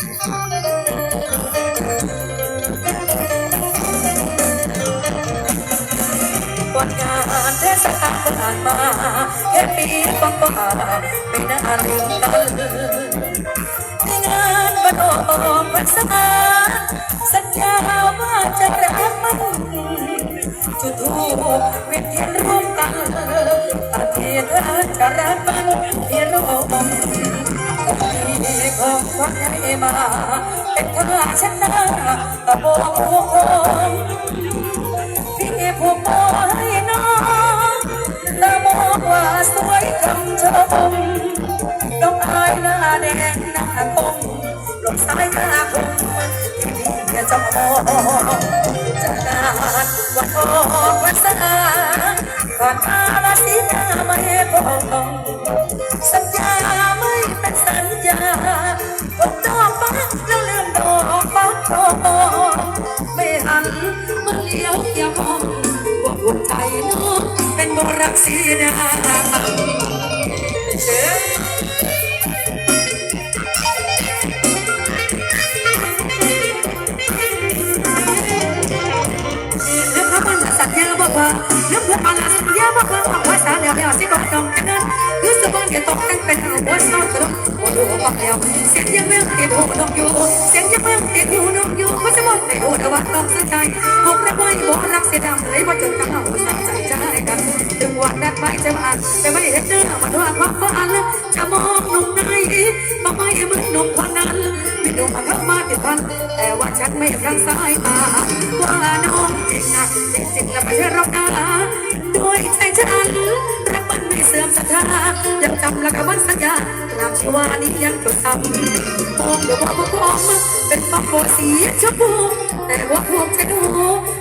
วันงานเทศกาลผ่านมาแค่ปีกว่าๆไม่น่าลืมกันในงานวันออกพรรษาสัญญาว่าจะรักมันจุดทูปเวียนเทียนร่วมกันอาเทียนจะรักมันเที่ร่วม ของขวัญให้มาเป็นข้าชนะตะโบกหัวงพี่ผู้ปอยน้องตามองว่าสวยคำชมน้องอายหน้าแดงหน้าคมลมสายหน้าคมที่พี่จะมองจะนานวันออกวันสาก่อนมาลาสีหน้าไม่พองสัญญา ไม่หันเลี้ยวอย่ามองว่าหัวใจน้องเป็นบรักสีดาเชื่อน้ำพระมันสัญญาบอกว่าน้ำพระมันสัญญาบอกว่าว่าสาแล้วแล้วสิบอกต้องกันนั้นรู้สึกว่าจะต้องกัน เป็นหัวเศร้าตลอดโอ้โหบอกแล้วเสียงยังเมืองติดหูนกอยู่เสียงองติดหูนกอยู่เพราจะบอกไม่รู้แต่ว่าต้องสนใจผมและไม่บอกรักเสียดำเลยว่าจนกำลังสั่งใจใจกันถึงวันนั้นไม่จะมาแต่ไม่เห็นเนื้อมันว่าความฝันจะมองหนุ่มไหนมาไม่เหมือนหนุ่มคนนั้นไม่ดูมมาเข้ามาติดพันแต่ว่าฉันไม่รักสายตาว่าน้องจริงนะจริงจริงแล้วไม่ใช่รักอาด้วยใจฉันรักมันไม่เสื่อมศรัทธายังจำและก็วันสัญญาตามชีวานี้ยังจดจำ มองดูว่าพวกผมเป็นมังโกสีชมพูแต่ว่าพวกฉันดู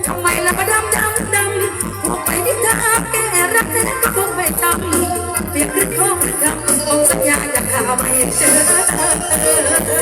ทำไมละมาดำดำดำพวกไปนิทาแก่รักแท้ก็คงไม่จำเปลี่ยนเรื่องของคำองสัญญาอยากข่าวไม่เจอ